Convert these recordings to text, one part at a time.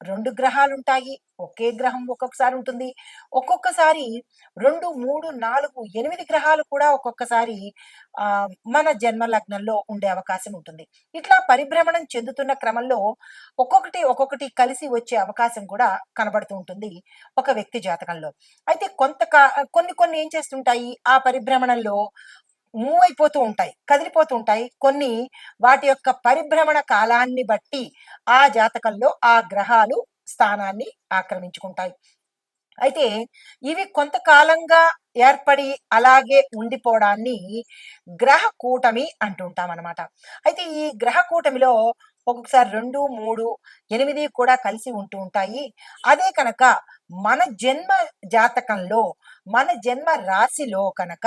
రెండు గ్రహాలు ఉంటాయి ఒకే గ్రహం ఒక్కొక్కసారి ఉంటుంది. ఒక్కొక్కసారి రెండు మూడు నాలుగు ఎనిమిది గ్రహాలు కూడా ఒక్కొక్కసారి ఆ మన జన్మ లగ్నంలో ఉండే అవకాశం ఉంటుంది. ఇట్లా పరిభ్రమణం చెందుతున్న క్రమంలో ఒక్కొక్కటి ఒక్కొక్కటి కలిసి వచ్చే అవకాశం కూడా కనబడుతూ ఉంటుంది ఒక వ్యక్తి జాతకంలో. అయితే కొంత కొన్ని కొన్ని ఏం చేస్తుంటాయి? ఆ పరిభ్రమణంలో మూవ్ అయిపోతూ ఉంటాయి కదిలిపోతూ ఉంటాయి. కొన్ని వాటి యొక్క పరిభ్రమణ కాలాన్ని బట్టి ఆ జాతకంలో ఆ గ్రహాలు స్థానాన్ని ఆక్రమించుకుంటాయి. అయితే ఇవి కొంతకాలంగా ఏర్పడి అలాగే ఉండిపోవడాన్ని గ్రహ కూటమి అంటుంటాం అనమాట అయితే ఈ గ్రహ కూటమిలో ఒక్కొక్కసారి రెండు మూడు ఎనిమిది కూడా కలిసి ఉంటూ ఉంటాయి. అదే కనుక మన జన్మ జాతకంలో మన జన్మ రాశిలో కనుక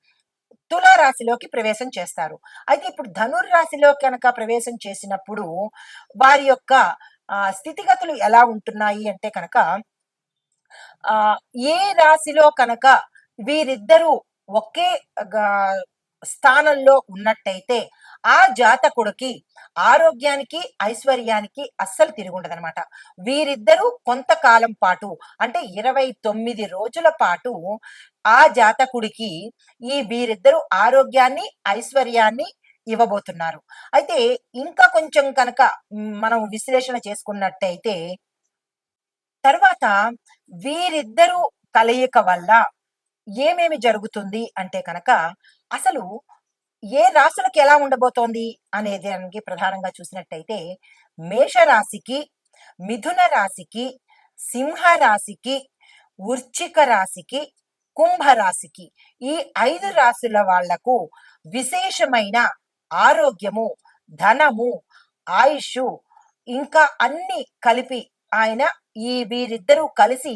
తులా రాశిలోకి ప్రవేశం చేస్తారు. అయితే ఇప్పుడు ధనుర్రాశిలో కనుక ప్రవేశం చేసినప్పుడు వారి యొక్క స్థితిగతులు ఎలా ఉంటున్నాయి అంటే కనుక ఆ ఏ రాశిలో కనుక వీరిద్దరూ ఒకే గా- స్థానంలో ఉన్నట్టయితే ఆ జాతకుడికి ఆరోగ్యానికి ఐశ్వర్యానికి అస్సలు తిరుగుండదనమాట. వీరిద్దరూ కొంతకాలం పాటు అంటే ఇరవై తొమ్మిది రోజుల పాటు ఆ జాతకుడికి ఈ వీరిద్దరూ ఆరోగ్యాన్ని ఐశ్వర్యాన్ని ఇవ్వబోతున్నారు. అయితే ఇంకా కొంచెం కనుక మనం విశ్లేషణ చేసుకున్నట్టయితే తర్వాత వీరిద్దరూ కలయిక వల్ల ఏమేమి జరుగుతుంది అంటే కనుక అసలు ఏ రాశులకు ఎలా ఉండబోతోంది అనేది దానికి ప్రధానంగా చూసినట్టయితే మేషరాశికి మిథున రాశికి సింహ రాశికి వృశ్చిక రాశికి కుంభ రాశికి ఈ ఐదు రాశుల వాళ్ళకు విశేషమైన ఆరోగ్యము ధనము ఆయుష్ ఇంకా అన్ని కలిపి ఆయన ఈ వీరిద్దరూ కలిసి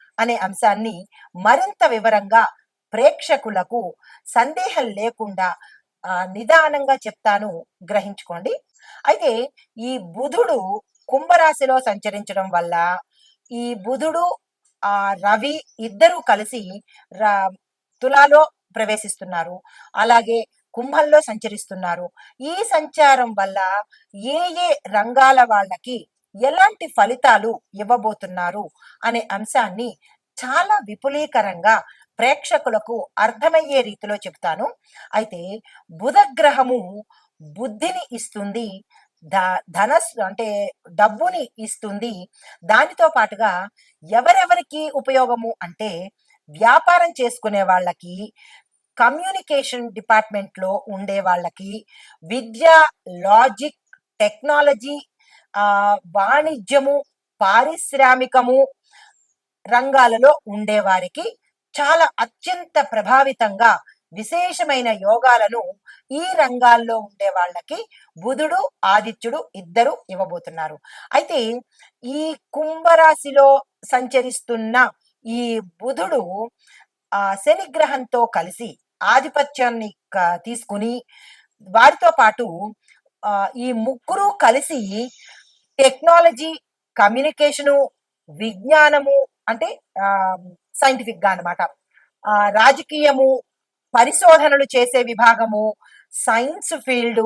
అనే అంశాన్ని మరింత వివరంగా ప్రేక్షకులకు సందేహం లేకుండా ఆ, నిదానంగా చెప్తాను. గ్రహించుకోండి. అయితే ఈ బుధుడు కుంభరాశిలో సంచరించడం వల్ల ఈ బుధుడు ఆ రవి ఇద్దరు కలిసి ర- తులాలో ప్రవేశిస్తున్నారు. అలాగే కుంభంలో సంచరిస్తున్నారు. ఈ సంచారం వల్ల ఏ ఏ రంగాల వాళ్ళకి ఎలాంటి ఫలితాలు ఇవ్వబోతున్నారు అనే అంశాన్ని చాలా విపులీకరంగా ప్రేక్షకులకు అర్థమయ్యే రీతిలో చెప్తాను అయితే బుధగ్రహము బుద్ధిని ఇస్తుంది ధ ధనస్సు అంటే డబ్బుని ఇస్తుంది. దానితో పాటుగా ఎవరెవరికి ఉపయోగము అంటే వ్యాపారం చేసుకునే వాళ్ళకి కమ్యూనికేషన్ డిపార్ట్మెంట్లో ఉండే వాళ్ళకి విద్య లాజిక్ టెక్నాలజీ ఆ వాణిజ్యము పారిశ్రామికము రంగాలలో ఉండేవారికి చాలా అత్యంత ప్రభావితంగా విశేషమైన యోగాలను ఈ రంగాల్లో ఉండే వాళ్ళకి బుధుడు ఆదిత్యుడు ఇద్దరు ఇవ్వబోతున్నారు. అయితే ఈ కుంభరాశిలో సంచరిస్తున్న ఈ బుధుడు ఆ శనిగ్రహంతో కలిసి ఆధిపత్యాన్ని తీసుకుని వారితో పాటు ఈ ముగ్గురు కలిసి టెక్నాలజీ కమ్యూనికేషను విజ్ఞానము అంటే సైంటిఫిక్గా అనమాట రాజకీయము పరిశోధనలు చేసే విభాగము science field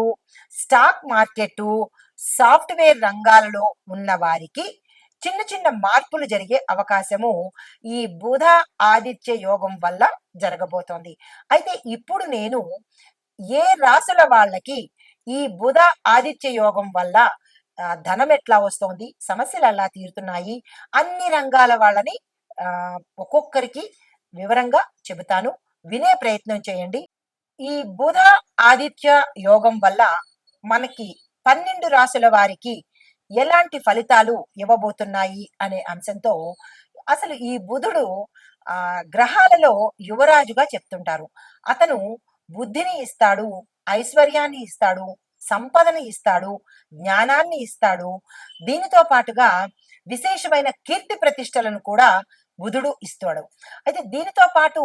stock market software రంగాలలో ఉన్న వారికి చిన్న చిన్న మార్పులు జరిగే అవకాశము ఈ బుధ ఆదిత్య యోగం వల్ల జరగబోతోంది. అయితే ఇప్పుడు నేను ఏ రాసుల వాళ్ళకి ఈ బుధ ఆదిత్య యోగం వల్ల ధనం ఎట్లా వస్తోంది సమస్యలు ఎలా తీరుతున్నాయి అన్ని రంగాల వాళ్ళని ఒక్కొక్కరికి వివరంగా చెబుతాను. వినే ప్రయత్నం చేయండి. ఈ బుధ ఆదిత్య యోగం వల్ల మనకి పన్నెండు రాసుల వారికి ఎలాంటి ఫలితాలు ఇవ్వబోతున్నాయి అనే అంశంతో అసలు ఈ బుధుడు ఆ గ్రహాలలో యువరాజుగా చెప్తుంటారు. అతను బుద్ధిని ఇస్తాడు ఐశ్వర్యాన్ని ఇస్తాడు సంపదను ఇస్తాడు జ్ఞానాన్ని ఇస్తాడు. దీనితో పాటుగా విశేషమైన కీర్తి ప్రతిష్టలను కూడా బుధుడు ఇస్తాడు. అయితే దీనితో పాటు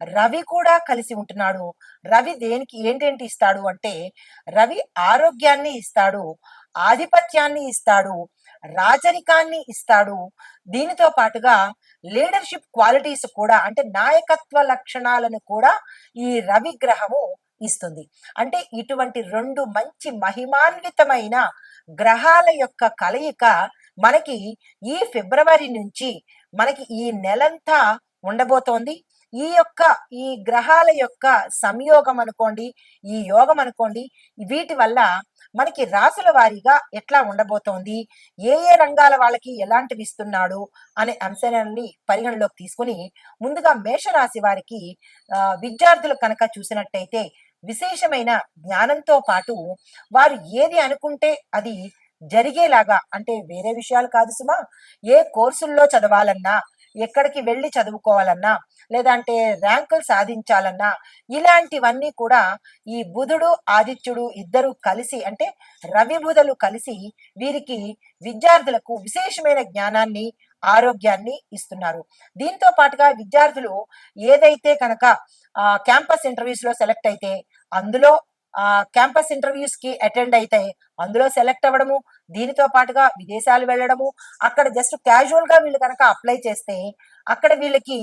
రవి కూడా కలిసి ఉంటున్నాడు. రవి దేనికి ఏంటేంటి ఇస్తాడు అంటే రవి ఆరోగ్యాన్ని ఇస్తాడు ఆధిపత్యాన్ని ఇస్తాడు రాజరికాన్ని ఇస్తాడు. దీనితో పాటుగా లీడర్షిప్ క్వాలిటీస్ కూడా అంటే నాయకత్వ లక్షణాలను కూడా ఈ రవి గ్రహము ఇస్తుంది. అంటే ఇటువంటి రెండు మంచి మహిమాన్వితమైన గ్రహాల యొక్క కలయిక మనకి ఈ ఫిబ్రవరి నుంచి మనకి ఈ నెలంతా ఉండబోతోంది. ఈ యొక్క ఈ గ్రహాల యొక్క సంయోగం అనుకోండి ఈ యోగం అనుకోండి వీటి వల్ల మనకి రాసుల వారీగా ఎట్లా ఉండబోతోంది? ఏ ఏ రంగాల వాళ్ళకి ఎలాంటివి ఇస్తున్నాడు అనే అంశాన్ని పరిగణలోకి తీసుకుని ముందుగా మేషరాశి వారికి విద్యార్థులు కనుక చూసినట్టయితే విశేషమైన జ్ఞానంతో పాటు వారు ఏది అనుకుంటే అది జరిగేలాగా అంటే వేరే విషయాలు కాదు సుమా ఏ కోర్సుల్లో చదవాలన్నా ఎక్కడికి వెళ్ళి చదువుకోవాలన్నా లేదంటే ర్యాంకులు సాధించాలన్నా ఇలాంటివన్నీ కూడా ఈ బుధుడు ఆదిత్యుడు ఇద్దరు కలిసి అంటే రవి బుధలు కలిసి వీరికి విద్యార్థులకు విశేషమైన జ్ఞానాన్ని ఆరోగ్యాన్ని ఇస్తున్నారు. దీంతో పాటుగా విద్యార్థులు ఏదైతే కనుక క్యాంపస్ ఇంటర్వ్యూస్లో సెలెక్ట్ అయితే అందులో క్యాంపస్ ఇంటర్వ్యూస్కి అటెండ్ అయితే అందులో సెలెక్ట్ అవ్వడము దీనితో పాటుగా విదేశాలు వెళ్ళడము అక్కడ జస్ట్ క్యాజువల్గా వీళ్ళు కనుక అప్లై చేస్తే అక్కడ వీళ్ళకి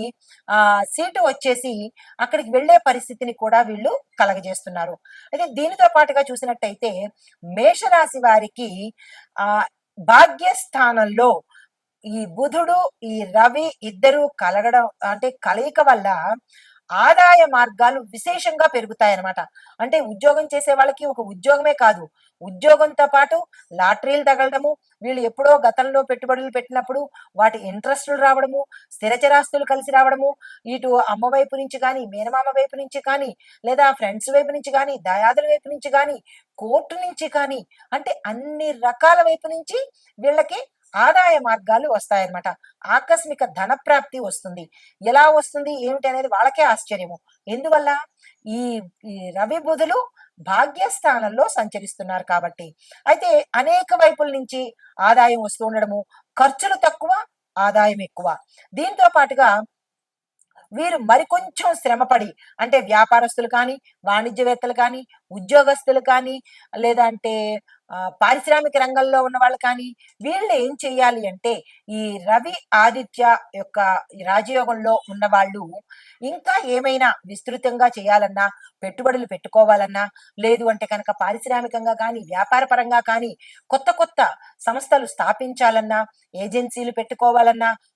ఆ సీటు వచ్చేసి అక్కడికి వెళ్ళే పరిస్థితిని కూడా వీళ్ళు కలగజేస్తున్నారు. అయితే దీనితో పాటుగా చూసినట్టయితే మేషరాశి వారికి ఆ భాగ్యస్థానంలో ఈ బుధుడు ఈ రవి ఇద్దరు కలగడం అంటే కలయిక వల్ల ఆదాయ మార్గాలు విశేషంగా పెరుగుతాయన్నమాట. అంటే ఉద్యోగం చేసే వాళ్ళకి ఒక ఉద్యోగమే కాదు. ఉద్యోగంతో పాటు లాటరీలు తగలడము వీళ్ళు ఎప్పుడో గతంలో పెట్టుబడులు పెట్టినప్పుడు వాటి ఇంట్రెస్టులు రావడము స్థిరచరాస్తులు కలిసి రావడము ఇటు అమ్మ వైపు నుంచి కానీ మేనమామ వైపు నుంచి కానీ లేదా ఫ్రెండ్స్ వైపు నుంచి కానీ దయాదుల వైపు నుంచి కానీ కోర్టు నుంచి కానీ అంటే అన్ని రకాల వైపు నుంచి వీళ్ళకి ఆదాయ మార్గాలు వస్తాయన్నమాట. ఆకస్మిక ధన ప్రాప్తి వస్తుంది. ఎలా వస్తుంది? ఏమిటి అనేది వాళ్ళకే ఆశ్చర్యము. ఎందువల్ల? ఈ ఈ రవి బుధులు భాగ్యస్థానంలో సంచరిస్తున్నారు కాబట్టి. అయితే అనేక వైపుల నుంచి ఆదాయం వస్తూ ఉండడము ఖర్చులు తక్కువ ఆదాయం ఎక్కువ. దీంతో పాటుగా వీరు మరికొంచెం శ్రమపడి అంటే వ్యాపారస్తులు కానీ వాణిజ్యవేత్తలు కానీ ఉద్యోగస్తులు కానీ లేదా అంటే పారిశ్రామిక రంగంలో ఉన్న వాళ్ళు కానీ వీళ్ళు ఏం చేయాలి అంటే ఈ రవి ఆదిత్య యొక్క రాజయోగంలో ఉన్న వాళ్ళు ఇంకా ఏమైనా విస్తృతంగా చేయాలన్నా పెట్టుబడులు పెట్టుకోవాలన్నా లేదు అంటే కనుక పారిశ్రామికంగా కానీ వ్యాపార పరంగా కానీ కొత్త కొత్త సంస్థలు స్థాపించాలన్నా ఏజెన్సీలు పెట్టుకోవాలన్నా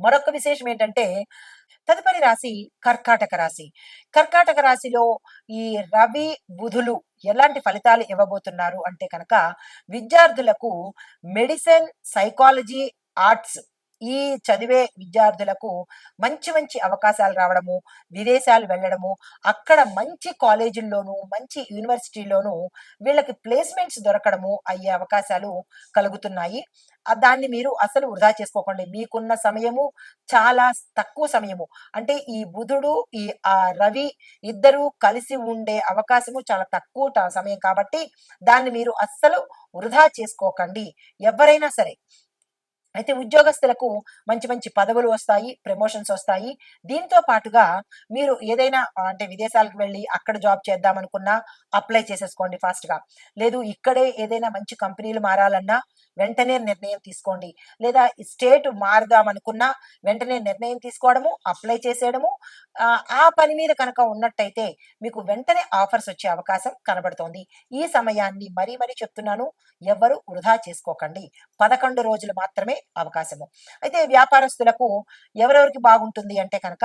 మరొక విశేషం ఏంటంటే తదుపరి రాశి కర్కాటక రాశి. కర్కాటక రాశిలో ఈ రవి బుధులు ఎలాంటి ఫలితాలు ఇవ్వబోతున్నారు అంటే కనుక విద్యార్థులకు మెడిసిన్ సైకాలజీ ఆర్ట్స్ ఈ చదివే విద్యార్థులకు మంచి మంచి అవకాశాలు రావడము విదేశాలు వెళ్ళడము అక్కడ మంచి కాలేజీల్లోనూ మంచి యూనివర్సిటీలోనూ వీళ్ళకి ప్లేస్మెంట్స్ దొరకడము అయ్యే అవకాశాలు కలుగుతున్నాయి. దాన్ని మీరు అసలు వృధా చేసుకోకండి. మీకున్న సమయము చాలా తక్కువ సమయము. అంటే ఈ బుధుడు ఈ ఆ రవి ఇద్దరు కలిసి ఉండే అవకాశము చాలా తక్కువ సమయం కాబట్టి దాన్ని మీరు అస్సలు వృధా చేసుకోకండి. ఎవరైనా సరే అయితే ఉద్యోగస్తులకు మంచి మంచి పదవులు వస్తాయి ప్రమోషన్స్ వస్తాయి. దీంతో పాటుగా మీరు ఏదైనా అంటే విదేశాలకు వెళ్ళి అక్కడ జాబ్ చేద్దాం అనుకున్నా అప్లై చేసేసుకోండి ఫాస్ట్గా. లేదు ఇక్కడే ఏదైనా మంచి కంపెనీలు మారాలన్నా వెంటనే నిర్ణయం తీసుకోండి. లేదా స్టేట్ మారుదాం అనుకున్నా వెంటనే నిర్ణయం తీసుకోవడము అప్లై చేసేయడము ఆ, పని మీద కనుక ఉన్నట్టయితే మీకు వెంటనే ఆఫర్స్ వచ్చే అవకాశం కనబడుతోంది. ఈ సమయాన్ని మరీ మరీ చెప్తున్నాను ఎవ్వరు వృధా చేసుకోకండి. పదకొండు రోజులు మాత్రమే అవకాశము. అయితే వ్యాపారస్తులకు ఎవరెవరికి బాగుంటుంది అంటే కనుక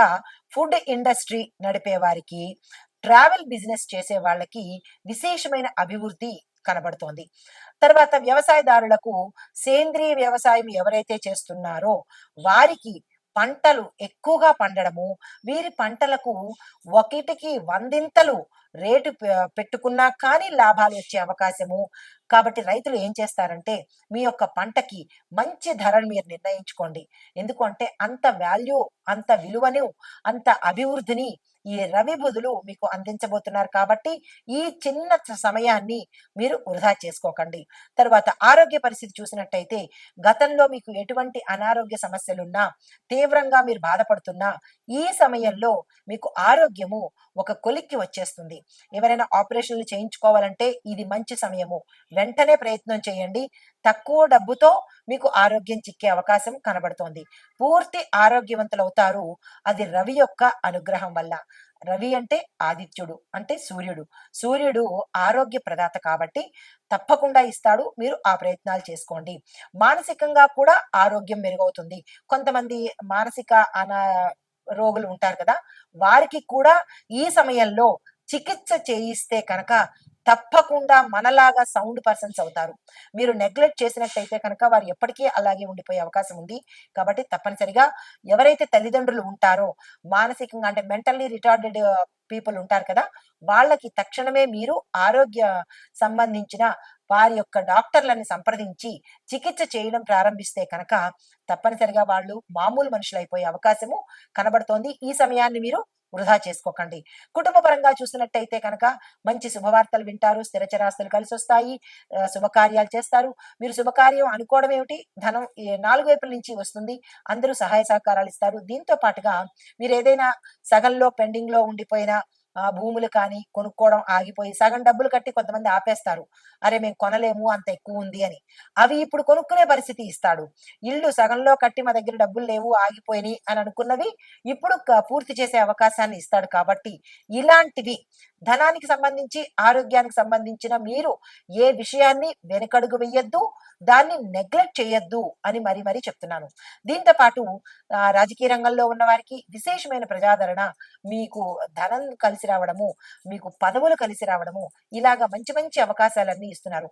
ఫుడ్ ఇండస్ట్రీ నడిపే వారికి ట్రావెల్ బిజినెస్ చేసే వాళ్ళకి విశేషమైన అభివృద్ధి కనబడుతోంది. తర్వాత వ్యవసాయదారులకు సేంద్రియ వ్యవసాయం ఎవరైతే చేస్తున్నారో వారికి పంటలు ఎక్కువగా పండడము వీరి పంటలకు ఒకటికి వందింతలు రేటు పెట్టుకున్నా కానీ లాభాలు వచ్చే అవకాశము. కాబట్టి రైతులు ఏం చేస్తారంటే మీ యొక్క పంటకి మంచి ధరను మీరు నిర్ణయించుకోండి. ఎందుకంటే అంత వాల్యూ అంత విలువను అంత అభివృద్ధిని ఈ రవి బుధులు మీకు అందించబోతున్నారు కాబట్టి ఈ చిన్న సమయాన్ని మీరు వృధా చేసుకోకండి. తర్వాత ఆరోగ్య పరిస్థితి చూసినట్టయితే గతంలో మీకు ఎటువంటి అనారోగ్య సమస్యలున్నా తీవ్రంగా మీరు బాధపడుతున్నా ఈ సమయంలో మీకు ఆరోగ్యము ఒక కొలిక్కి వచ్చేస్తుంది. ఎవరైనా ఆపరేషన్లు చేయించుకోవాలంటే ఇది మంచి సమయము. వెంటనే ప్రయత్నం చేయండి. తక్కువ డబ్బుతో మీకు ఆరోగ్యం చిక్కే అవకాశం కనబడుతోంది. పూర్తి ఆరోగ్యవంతులు అవుతారు అది రవి యొక్క అనుగ్రహం వల్ల. రవి అంటే ఆదిత్యుడు అంటే సూర్యుడు. సూర్యుడు ఆరోగ్య ప్రదాత కాబట్టి తప్పకుండా ఇస్తాడు. మీరు ఆ ప్రయత్నాలు చేసుకోండి. మానసికంగా కూడా ఆరోగ్యం మెరుగవుతుంది. కొంతమంది మానసిక అనా రోగులు ఉంటారు కదా వారికి కూడా ఈ సమయంలో చికిత్స చేయిస్తే కనుక తప్పకుండా మనలాగా సౌండ్ పర్సన్స్ అవుతారు. మీరు నెగ్లెక్ట్ చేసినట్టయితే కనుక వారు ఎప్పటికీ అలాగే ఉండిపోయే అవకాశం ఉంది. కాబట్టి తప్పనిసరిగా ఎవరైతే తల్లిదండ్రులు ఉంటారో మానసికంగా అంటే మెంటల్లీ రిటార్డెడ్ పీపుల్ ఉంటారు కదా వాళ్ళకి తక్షణమే మీరు ఆరోగ్య సంబంధించిన వారి యొక్క డాక్టర్లను సంప్రదించి చికిత్స చేయడం ప్రారంభిస్తే కనుక తప్పనిసరిగా వాళ్ళు మామూలు మనుషులు అయిపోయే అవకాశము కనబడుతోంది. ఈ సమయాన్ని మీరు వృధా చేసుకోకండి. కుటుంబ పరంగా చూసినట్టయితే కనుక మంచి శుభవార్తలు వింటారు స్థిరచరాస్తులు కలిసి వస్తాయి శుభకార్యాలు చేస్తారు. మీరు శుభకార్యం అనుకోవడం ఏమిటి? ధనం ఈ నాలుగు వైపుల నుంచి వస్తుంది. అందరూ సహాయ సహకారాలు ఇస్తారు. దీంతో పాటుగా మీరు ఏదైనా సగంలో పెండింగ్లో ఉండిపోయిన ఆ, భూములు కానీ కొనుక్కోవడం ఆగిపోయి సగం డబ్బులు కట్టి కొంతమంది ఆపేస్తారు. అరే మేము కొనలేము అంత ఎక్కువ ఉంది అని. అవి ఇప్పుడు కొనుక్కునే పరిస్థితి ఇస్తాడు. ఇల్లు సగంలో కట్టి మా దగ్గర డబ్బులు లేవు ఆగిపోయినాయి అని అనుకున్నవి ఇప్పుడు పూర్తి చేసే అవకాశాన్ని ఇస్తాడు కాబట్టి ఇలాంటివి ధనానికి సంబంధించి ఆరోగ్యానికి సంబంధించిన మీరు ఏ విషయాన్ని వెనకడుగు వెయ్యొద్దు దాన్ని నెగ్లెక్ట్ చేయొద్దు అని మరీ మరీ చెప్తున్నాను. దీంతో పాటు రాజకీయ రంగంలో ఉన్న వారికి విశేషమైన ప్రజాదరణ మీకు ధనం కలిసి రావడము మీకు పదవులు కలిసి రావడము ఇలాగా మంచి మంచి అవకాశాలన్నీ ఇస్తున్నారు.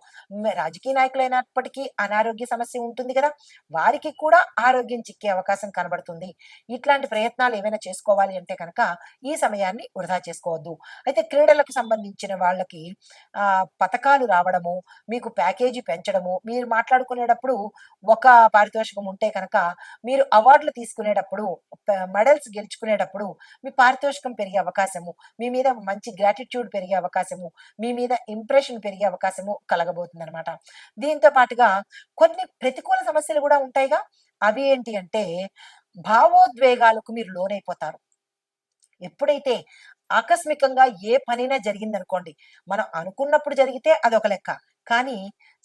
రాజకీయ నాయకులైనప్పటికీ అనారోగ్య సమస్య ఉంటుంది కదా వారికి కూడా ఆరోగ్యం చిక్కే అవకాశం కనబడుతుంది. ఇట్లాంటి ప్రయత్నాలు ఏమైనా చేసుకోవాలి అంటే కనుక ఈ సమయాన్ని వృధా చేసుకోవద్దు. అయితే క్రీడలకు సంబంధించిన వాళ్ళకి ఆ పథకాలు రావడము మీకు ప్యాకేజీ పెంచడము మీరు మాట్లాడుకునేటప్పుడు ఒక పారితోషికం ఉంటే కనుక మీరు అవార్డులు తీసుకునేటప్పుడు మెడల్స్ గెలుచుకునేటప్పుడు మీ పారితోషికం పెరిగే అవకాశము మీ మీద మంచి గ్రాటిట్యూడ్ పెరిగే అవకాశము మీ మీద ఇంప్రెషన్ పెరిగే అవకాశము కలగబోతుంది అనమాట దీంతో పాటుగా కొన్ని ప్రతికూల సమస్యలు కూడా ఉంటాయిగా. అవి ఏంటి అంటే భావోద్వేగాలకు మీరు లోనైపోతారు. ఎప్పుడైతే ఆకస్మికంగా ఏ పనైనా జరిగిందనుకోండి మనం అనుకున్నప్పుడు జరిగితే అదొక లెక్క. కానీ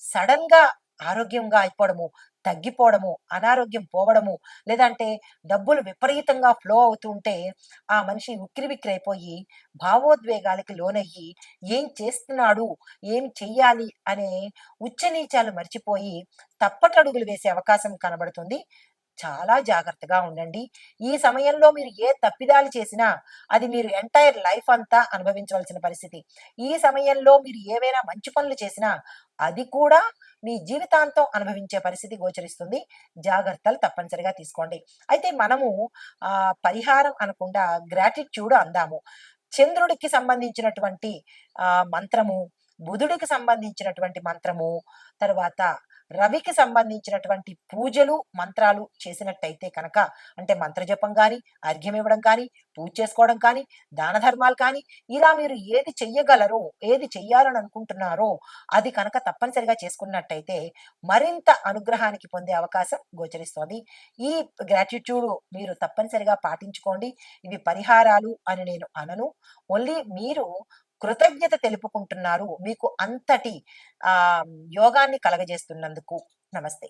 సడన్గా ఆరోగ్యంగా అయిపోవడము తగ్గిపోవడము అనారోగ్యం పోవడము లేదంటే డబ్బులు విపరీతంగా ఫ్లో అవుతుంటే ఆ మనిషి ఉక్కిరి అయిపోయి భావోద్వేగాలకి లోనయ్యి ఏం చేస్తున్నాడు ఏం చెయ్యాలి అనే ఉచ్చనీచాలు మర్చిపోయి తప్పటడుగులు వేసే అవకాశం కనబడుతుంది. చాలా జాగ్రత్తగా ఉండండి. ఈ సమయంలో మీరు ఏ తప్పిదాలు చేసినా అది మీరు ఎంటైర్ లైఫ్ అంతా అనుభవించవలసిన పరిస్థితి. ఈ సమయంలో మీరు ఏవైనా మంచి పనులు చేసినా అది కూడా మీ జీవితాంతం అనుభవించే పరిస్థితి గోచరిస్తుంది. జాగ్రత్తలు తప్పనిసరిగా తీసుకోండి. అయితే మనము ఆ పరిహారం అనకుండా గ్రాటిట్యూడ్ అందాము. చంద్రుడికి సంబంధించినటువంటి ఆ మంత్రము బుధుడికి సంబంధించినటువంటి మంత్రము తర్వాత రవికి సంబంధించినటువంటి పూజలు మంత్రాలు చేసినట్టయితే కనుక అంటే మంత్రజపం కానీ అర్ఘ్యం ఇవ్వడం కానీ పూజ చేసుకోవడం కానీ దాన ధర్మాలు కానీ ఇలా మీరు ఏది చెయ్యగలరో ఏది చెయ్యాలని అనుకుంటున్నారో అది కనుక తప్పనిసరిగా చేసుకున్నట్టయితే మరింత అనుగ్రహానికి పొందే అవకాశం గోచరిస్తోంది. ఈ గ్రాటిట్యూడ్ మీరు తప్పనిసరిగా పాటించుకోండి. ఇవి పరిహారాలు అని నేను అనను. ఓన్లీ మీరు కృతజ్ఞత తెలుపుకుంటున్నారు. మీకు అంతటి ఆ యోగాన్ని కలగజేస్తున్నందుకు నమస్తే.